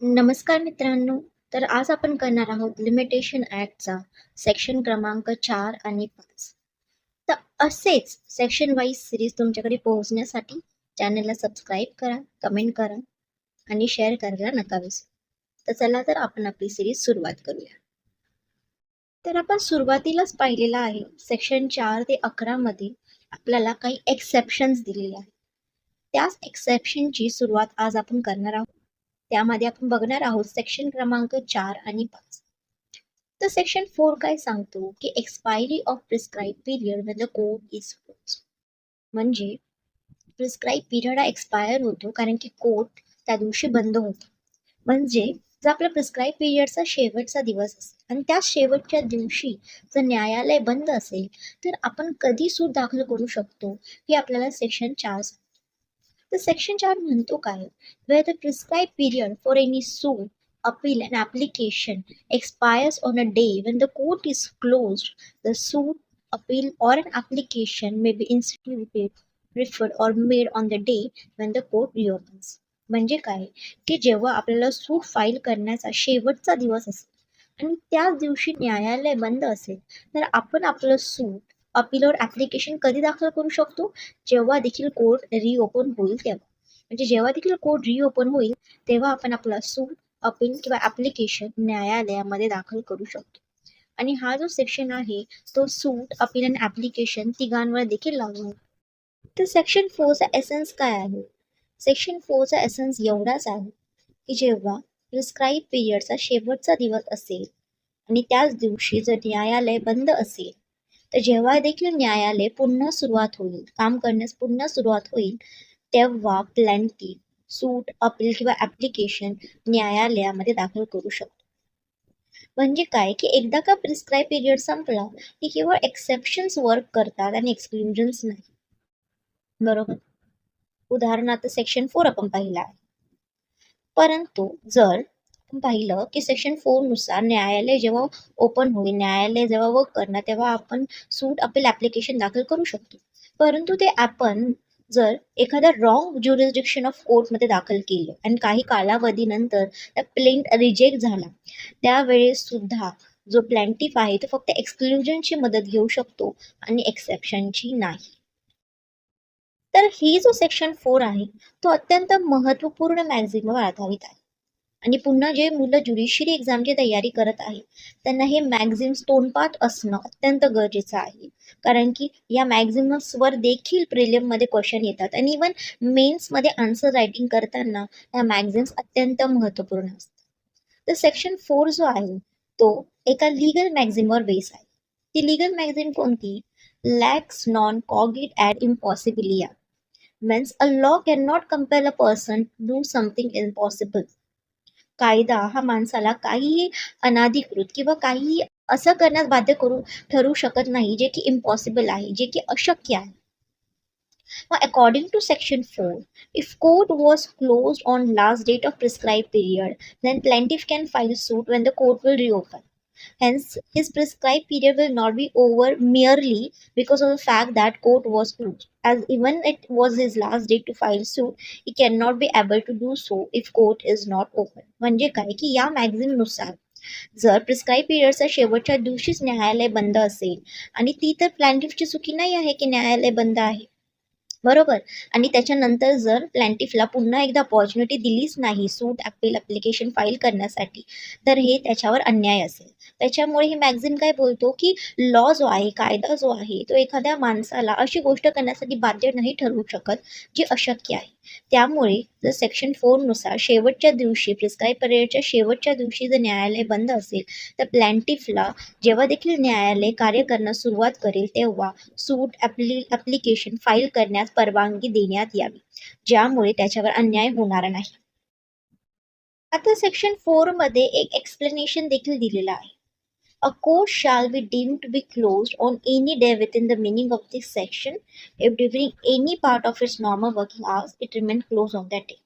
नमस्कार मित्रांनो. तर आज आपण करणार आहोत लिमिटेशन ॲक्टचा सेक्शन क्रमांक चार आणि पाच तर असेच सेक्शन वाईज सिरीज तुमच्याकडे पोहोचण्यासाठी चॅनलला सबस्क्राईब करा, कमेंट करा आणि शेअर करायला नका विसरू. तर चला तर आपण आपली सिरीज सुरुवात करूया. तर आपण सुरुवातीलाच पाहिलेलं आहे सेक्शन चार ते 11 मध्ये आपल्याला काही एक्सेप्शन्स दिलेले आहेत. त्याच एक्सेप्शनची सुरुवात आज आपण करणार आहोत. त्यामध्ये आपण बघणार आहोत सेक्शन क्रमांक चार आणि पाच तर सेक्शन फोर काय सांगतो की expiry of prescribe period when the is म्हणजे प्रिस्क्राईब म्हणजे पिरियड हा एक्सपायर होतो कारण की कोर्ट त्या दिवशी बंद होतो. म्हणजे जर आपला प्रिस्क्राईब पिरियडचा शेवटचा दिवस असेल आणि त्या शेवटच्या दिवशी जर न्यायालय बंद असेल तर आपण कधी सूट दाखल करू शकतो हे आपल्याला सेक्शन चार सांगतो. तर सेक्शन चार म्हणतो काय? Where the prescribe period for any suit appeal and application expires on a day when the court is close the suit appeal or an application may be instituted refer or made on the day when the court reopens म्हणजे काय? की जेव्हा आपल्याला सूट file करण्याचा शेवटचा दिवस असेल आणि त्याच दिवशी न्यायालय बंद असेल तर आपण आपलं सूट अपीलवर ॲप्लिकेशन कधी दाखल करू शकतो? जेव्हा देखील कोर्ट रिओपन होईल तेव्हा. म्हणजे जेव्हा देखील कोर्ट रिओपन होईल तेव्हा आपण आपला सूट अपील किंवा ॲप्लिकेशन न्यायालयामध्ये दाखल करू शकतो. आणि हा जो सेक्शन आहे तो सूट अपील आणि ॲप्लिकेशन तिघांवर देखील लागू तर सेक्शन फोरचा एसन्स काय आहे? सेक्शन फोरचा एसन्स एवढाच आहे की जेव्हा प्रिस्क्राईब पिरियडचा शेवटचा दिवस असेल आणि त्याच दिवशी जर न्यायालय बंद असेल तर जेव्हा देखील न्यायालय पुन्हा सुरुवात होईल काम करण्यास पुन्हा सुरुवात होईल तेव्हा प्लॅन्टी सूट अपील किंवा ॲप्लिकेशन न्यायालयामध्ये दाखल करू शकतो. म्हणजे काय? की एकदा का प्रिस्क्राईब पिरियड संपला की केवळ एक्सेप्शन्स वर्क करतात आणि एक्सक्लुजन्स नाही. बरोबर? उदाहरणार्थ सेक्शन फोर आपण पाहिला आहे. परंतु जर आपण पाहिलं की सेक्शन फोरनुसार न्यायालय जेव्हा ओपन होईल न्यायालय जेव्हा वर्क करणार तेव्हा आपण सूट अपील ॲप्लिकेशन दाखल करू शकतो. परंतु ते आपण जर एखाद्या रॉंग ज्युरिस्डिक्शन ऑफ कोर्टमध्ये दाखल केलं आणि काही कालावधीनंतर त्या प्लेंट रिजेक्ट झाला त्यावेळेस सुद्धा जो प्लॅन्टिफ आहे तो फक्त एक्सक्लुजनची मदत घेऊ शकतो आणि एक्सेप्शनची नाही. तर ही जो सेक्शन फोर आहे तो अत्यंत महत्त्वपूर्ण मॅक्झिमवर आधारित आहे आणि पुन्हा जे मुलं ज्युडिशियरी एक्झामची तयारी करत आहेत त्यांना हे मॅग्झिम्स तोंडपाठ असणं अत्यंत गरजेचं आहे. कारण की या मॅग्झिम्सवर देखील प्रिलियममध्ये क्वेश्चन येतात आणि इवन मेन्समध्ये आन्सर रायटिंग करताना या मॅग्झिम्स अत्यंत महत्त्वपूर्ण असतात. तर सेक्शन फोर जो आहे तो एका लिगल मॅग्झिमवर बेस आहे. ती लिगल मॅग्झिम कोणती? Lex non cogit ad impossibilia means a law cannot compel a person to do something impossible. कायदा हा माणसाला काहीही अनाधिकृत किंवा काही असं करण्यास बाध्य करू ठरू शकत नाही जे की इम्पॉसिबल आहे जे की अशक्य आहे Now, according to section 4, if court was closed on last date of prescribed period, then plaintiff can file suit when the court will reopen. Hence, his prescribed period will not be over merely because of the fact that court was closed. As even it was his last date to file suit, he cannot be able to do so if court is not open. म्हणजे काय की या magazine जर prescribe पिरियडचा शेवटच्या दिवशीच न्यायालय बंद असेल आणि ती तर प्लॅन्टिफची चुकी नाही आहे की न्यायालय बंद आहे बरोबर? आणि त्याच्यानंतर जर प्लॅन्टिफला पुन्हा एकदा अपॉर्च्युनिटी दिलीच नाही सूट अपील ॲप्लिकेशन फाईल करण्यासाठी तर हे त्याच्यावर अन्याय असेल. त्याच्यामुळे हे मॅगझिन काय बोलतो की लॉ जो आहे कायदा जो आहे तो एखाद्या माणसाला अशी गोष्ट करण्यासाठी बाध्य नाही ठरवू शकत जी अशक्य आहे. त्यामुळे जर सेक्शन फोरनुसार शेवटच्या दिवशी प्रिस्क्राईब पिरियडच्या शेवटच्या दिवशी जर न्यायालय बंद असेल तर प्लॅन्टिफला जेव्हा देखील न्यायालय कार्य करण्यास सुरुवात करेल तेव्हा सूट ॲप्लि ॲप्लिकेशन फाईल करण्यास परवानगी देण्यात यावी ज्यामुळे त्याच्यावर अन्याय होणार नाही. आता सेक्शन फोरमध्ये एक एक्सप्लेनेशन देखील दिलेलं आहे. A court shall be deemed to be closed on any day within the meaning of this section if during any part of its normal working hours it remains closed on that day.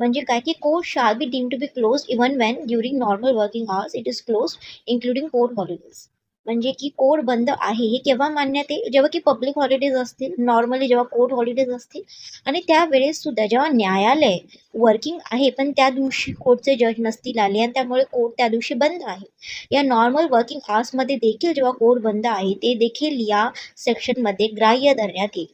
म्हणजे काय की court shall be deemed to be close even when during normal working hours it is close including court holidays म्हणजे की court बंद आहे हे केव्हा मान्यते जेव्हा की पब्लिक हॉलिडेज असतील नॉर्मली जेव्हा कोर्ट हॉलिडेज असतील आणि त्यावेळेस सुद्धा जेव्हा न्यायालय वर्किंग आहे पण त्या दिवशी कोर्टचे जज नसतील आले आणि त्यामुळे कोर्ट त्या दिवशी बंद आहे. या नॉर्मल वर्किंग आवर्समध्ये देखील जेव्हा कोर्ट बंद आहे ते देखील या सेक्शनमध्ये ग्राह्य धरण्यात येईल.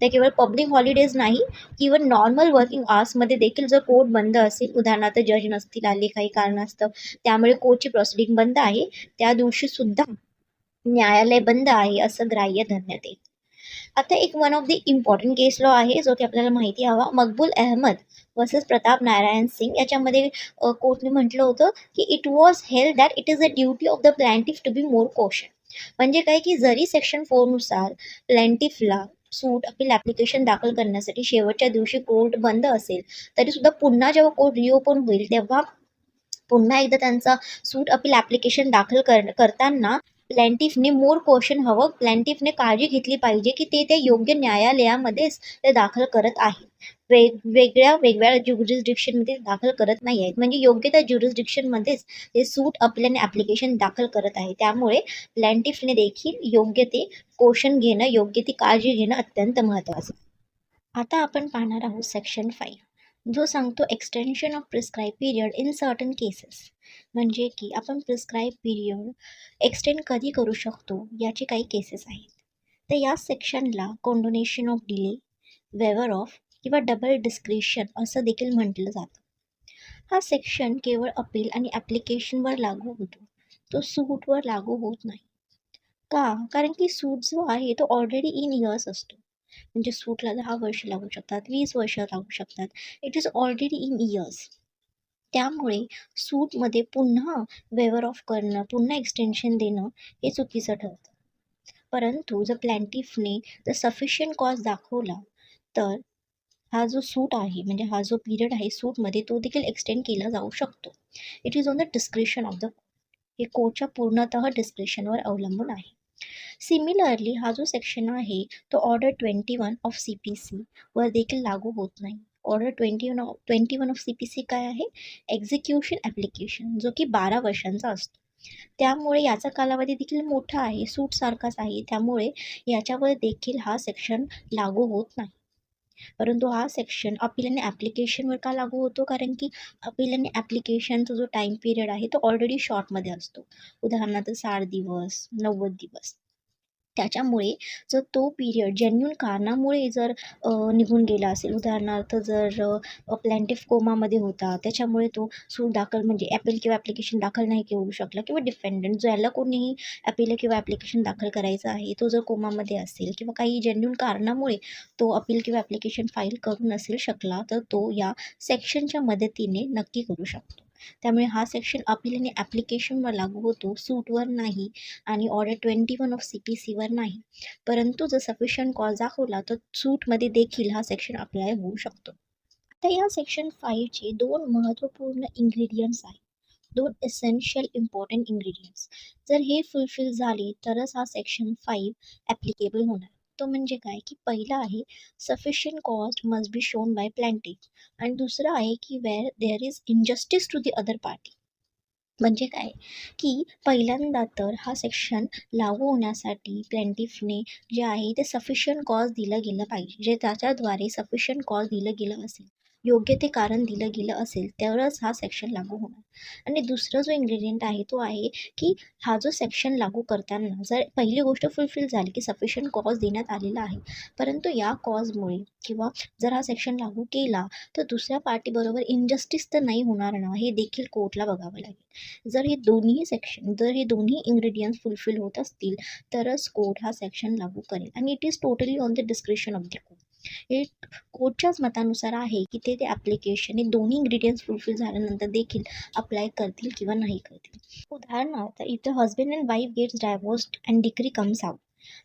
ते केवळ पब्लिक हॉलिडेज नाही किंवा नॉर्मल वर्किंग आवर्समध्ये देखील जर कोर्ट बंद असेल उदाहरणार्थ जज नसतील आले काही कारणास्तव त्यामुळे कोर्टची प्रोसिडिंग बंद आहे त्या दिवशी सुद्धा न्यायालय बंद आहे असं ग्राह्य धरण्यात येईल आता एक one of the important case law आहे जो की आपल्याला माहिती हवा. मकबूल अहमद वर्सेस प्रताप नारायण सिंग. याच्यामध्ये कोर्टने म्हटलं होतं की it was held that it is a duty of the plaintiff to be more caution म्हणजे काय? की जरी सेक्शन फोरनुसार प्लॅन्टिफला सूट अपील ॲप्लिकेशन दाखल करण्यासाठी शेवटच्या दिवशी कोर्ट बंद असेल तरी सुद्धा पुन्हा जेव्हा कोर्ट रिओपन होईल तेव्हा पुन्हा एकदा त्यांचा सूट अपील ॲप्लिकेशन दाखल कर करताना प्लॅन्टिफने मोर क्वेश्चन हवं. प्लॅन्टिफने काळजी घेतली पाहिजे की ते त्या योग्य न्यायालयामध्येच ते दाखल करत आहे वेगवेगळ्या वेगवेगळ्या ज्युरिस्डिक्शनमध्ये दाखल करत नाही आहेत. म्हणजे योग्य त्या ज्युरिस्डिक्शनमध्येच ते सूट आपल्याने ॲप्लिकेशन दाखल करत आहे. त्यामुळे प्लॅन्टिफने देखील योग्य ते क्वेश्चन घेणं योग्य ती काळजी घेणं अत्यंत महत्त्वाचं आता आपण पाहणार आहोत सेक्शन फाईव्ह जो सांगतो extension of prescribe period in certain cases म्हणजे की आपण प्रिस्क्राईब पिरियड एक्सटेंड कधी करू शकतो याचे काही केसेस आहेत. तर या सेक्शनला condonation of delay waiver of किंवा डबल डिस्क्रिप्शन असं देखील म्हटलं जातं. हा सेक्शन केवळ अपील आणि ॲप्लिकेशनवर लागू होतो. तो सूटवर लागू होत नाही. का? कारण की सूट जो आहे तो ऑलरेडी इन इयर्स असतो. म्हणजे सूटला दहा वर्ष लागू शकतात वीस वर्ष लागू शकतात. It is already in years त्यामुळे सूटमध्ये पुन्हा वेवर ऑफ करणं पुन्हा एक्सटेन्शन देणं हे चुकीचं ठरतं. परंतु जर प्लॅन्टिफने जर सफिशियंट कॉज दाखवला तर हा जो सूट आहे म्हणजे हा जो पिरियड आहे सूटमध्ये तो देखील एक्सटेंड केला जाऊ शकतो. It is on the description of the हे कोर्टच्या पूर्णतः डिस्क्रिप्शनवर अवलंबून आहे. सिमिलरली हा जो सेक्शन आहे तो order twenty one of C P C वर देखील लागू होत नाही. Order twenty one of twenty one of C P C काय आहे? एक्झिक्युशन ॲप्लिकेशन जो की बारा वर्षांचा असतो. त्यामुळे याचा कालावधी देखील मोठा आहे सूटसारखाच आहे. त्यामुळे याच्यावर देखील हा सेक्शन लागू होत नाही. परंतु हा सेक्शन अपील आणि ॲप्लिकेशनवर का लागू होतो? कारण की अपील आणि ॲप्लिकेशनचा जो टाईम पिरियड आहे तो ऑलरेडी शॉर्टमध्ये असतो. उदाहरणार्थ साठ दिवस नव्वद दिवस. त्याच्यामुळे जर तो पिरियड जेन्युन कारणामुळे जर निघून गेला असेल. उदाहरणार्थ जर प्लॅन्टिफ कोमामध्ये होता त्याच्यामुळे तो सूट दाखल म्हणजे ॲपील किंवा ॲप्लिकेशन दाखल नाही करू शकला किंवा डिफेंडंट जो याला कोणीही अपील किंवा ॲप्लिकेशन दाखल करायचं आहे तो जर कोमामध्ये असेल किंवा काही जेन्युन कारणामुळे तो अपील किंवा ॲप्लिकेशन फाईल करू नसेल शकला तर तो या सेक्शनच्या मदतीने नक्की करू शकतो. त्यामुळे हा सेक्शन अपील आणि ॲप्लिकेशनवर लागू होतो सूटवर नाही आणि order twenty one of C P सीवर नाही. परंतु जर सफिशियंट कॉज दाखवला तर सूटमध्ये देखील हा सेक्शन अप्लाय होऊ शकतो. आता या सेक्शन फाईव्हचे दोन महत्त्वपूर्ण इन्ग्रेडियंट्स आहेत. दोन एसेन्शियल इम्पॉर्टंट इन्ग्रेडियंट्स जर हे फुलफिल झाले तरच हा सेक्शन फाईव्ह ॲप्लिकेबल होणार. तो म्हणजे काय की पहिला आहे sufficient cost must be shown by planting आणि दुसरं आहे की where there is injustice to the other party म्हणजे काय की पहिल्यांदा तर हा सेक्शन लागू होण्यासाठी प्लॅन्टिफने जे आहे ते सफिशियंट कॉज दिलं गेलं पाहिजे. जे त्याच्याद्वारे सफिशियंट कॉज दिलं गेलं असेल. योग्य ते कारण दिलं गेलं असेल तरच हा सेक्शन लागू होणार. आणि दुसरं जो इन्ग्रेडियंट आहे तो आहे की हा जो सेक्शन लागू करताना जर पहिली गोष्ट फुलफिल झाली की सफिशियंट कॉज देण्यात आलेला आहे परंतु या कॉजमुळे किंवा जर हा सेक्शन लागू केला तर दुसऱ्या पार्टीबरोबर इनजस्टिस तर नाही होणार ना हे देखील कोर्टला बघावं लागेल. जर हे दोन्ही सेक्शन जर हे दोन्ही इन्ग्रेडियंट्स फुलफिल होत असतील तरच कोर्ट हा सेक्शन लागू करेल. आणि it is totally on the description of the court हे कोर्टच्याच मतानुसार आहे की ते ते ॲप्लिकेशन हे दोन्ही इन्ग्रेडियंट्स फुलफिल झाल्यानंतर देखील अप्लाय करतील किंवा नाही करतील. उदाहरणार्थ if the husband and wife gets divorced and decree comes out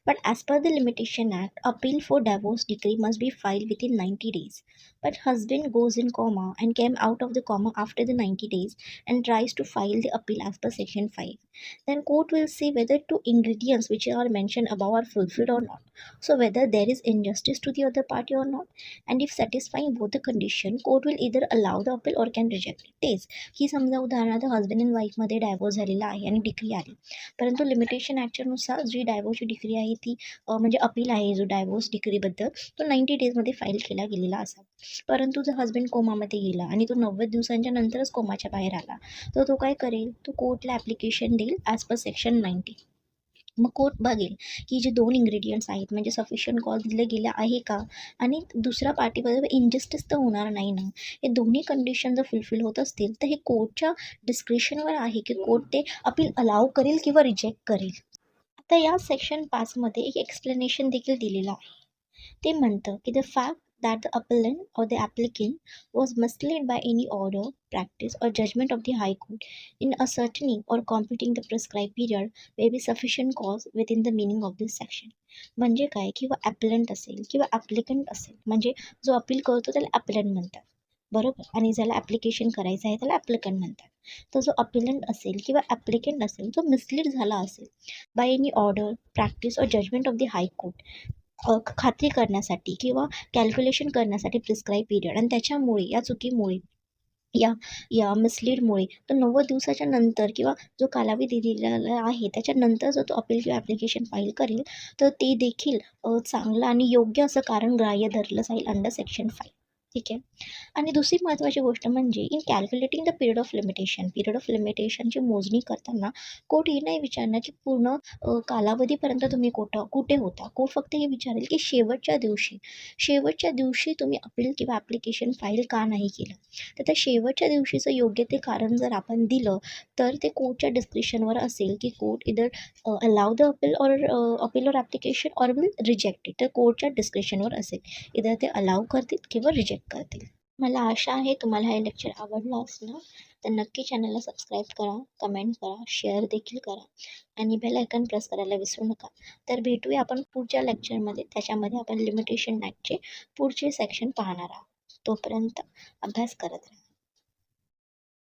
But as per the Limitation Act, appeal for divorce decree must be filed within 90 days. But husband goes in coma and came out of the coma after the 90 days and tries to file the appeal as per section 5. Then court will see whether two ingredients which are mentioned above are fulfilled or not. So whether there is injustice to the other party or not. And if satisfying both the condition, court will either allow the appeal or can reject it. तेच की समजा उदाहरणार्थ husband and वाईफमध्ये divorce झालेला आहे आणि degree आली परंतु limitation ॲक्टनुसार जी डायव्होर्सची degree आहे ती म्हणजे अपील आहे जो डायव्होर्स डिक्रीबद्दल तो नाईंटी डेजमध्ये फाईल केला गेलेला असा. परंतु जर हस्बंड कोमामध्ये गेला आणि तो नव्वद दिवसांच्या नंतरच कोमाच्या बाहेर आला तर तो काय करेल? तो कोर्टला ॲप्लिकेशन देईल ॲज पर सेक्शन नाईन्टी मग कोर्ट बघेल की जे दोन इंग्रेडियंट्स आहेत म्हणजे सफिशियंट कॉल दिले गेले आहे का? आणि दुसऱ्या पार्टीबद्दल इनजस्टिस तर होणार नाही ना? हे दोन्ही कंडिशन जर फुलफिल होत असतील तर हे कोर्टच्या डिस्क्रिप्शनवर आहे की कोर्ट ते अपील अलाव करेल किंवा रिजेक्ट करेल? तर या सेक्शन पाचमध्ये एक एक्सप्लेनेशन देखील दिलेलं आहे. ते म्हणतं की the fact that the appellant or the applicant was misled by any order practice or judgment of the high court in ascertaining or computing the prescribe period way be sufficient cause within the meaning of this section म्हणजे काय? किंवा ॲपलंट असेल किंवा applicant असेल. म्हणजे जो appeal करतो त्याला ॲपलंट म्हणतात. बरोबर? आणि ज्याला ॲप्लिकेशन करायचं आहे त्याला ॲप्लिकंट म्हणतात. तर जो अपिलंट असेल किंवा ॲप्लिकंट असेल जो मिसलीड झाला असेल by any order practice or judgment of the high court खात्री करण्यासाठी किंवा कॅल्क्युलेशन करण्यासाठी प्रिस्क्राईब पिरियड आणि त्याच्यामुळे या चुकीमुळे या या मिसलीडमुळे तो नव्वद दिवसाच्या नंतर किंवा जो कालावधी दिलेला आहे त्याच्यानंतर जर तो अपील किंवा ॲप्लिकेशन फाईल करेल तर ते देखील चांगलं आणि योग्य असं कारण ग्राह्य धरलं जाईल अंडर सेक्शन फाईव्ह ठीक आहे. आणि दुसरी महत्त्वाची गोष्ट म्हणजे in calculating the period of limitation period of लिमिटेशनची मोजणी करताना कोर्ट हे नाही विचारणार की पूर्ण कालावधीपर्यंत तुम्ही कोठं कुठे होता? कोर्ट फक्त हे विचारेल की शेवटच्या दिवशी शेवटच्या दिवशी तुम्ही अपील किंवा ॲप्लिकेशन फाईल का नाही केलं? तर त्या शेवटच्या दिवशीचं योग्य ते कारण जर आपण दिलं तर ते कोर्टच्या डिस्क्रिप्शनवर असेल की court either allow the appeal or appeal or application or will rejected तर कोर्टच्या डिस्क्रिप्शनवर असेल? इधर ते अलाव करतील किंवा रिजेक्ट करतील मला आशा आहे तुम्हाला हे लेक्चर आवडलं असणार. तर नक्की चॅनलला सबस्क्राईब करा कमेंट करा शेअर देखील करा. आणि बेल आयकन प्रेस करायला विसरू नका. तर भेटूया आपण पुढच्या लेक्चरमध्ये त्याच्यामध्ये आपण लिमिटेशन ॲक्टचे पुढचे सेक्शन पाहणार आहोत. तोपर्यंत अभ्यास करत राहा.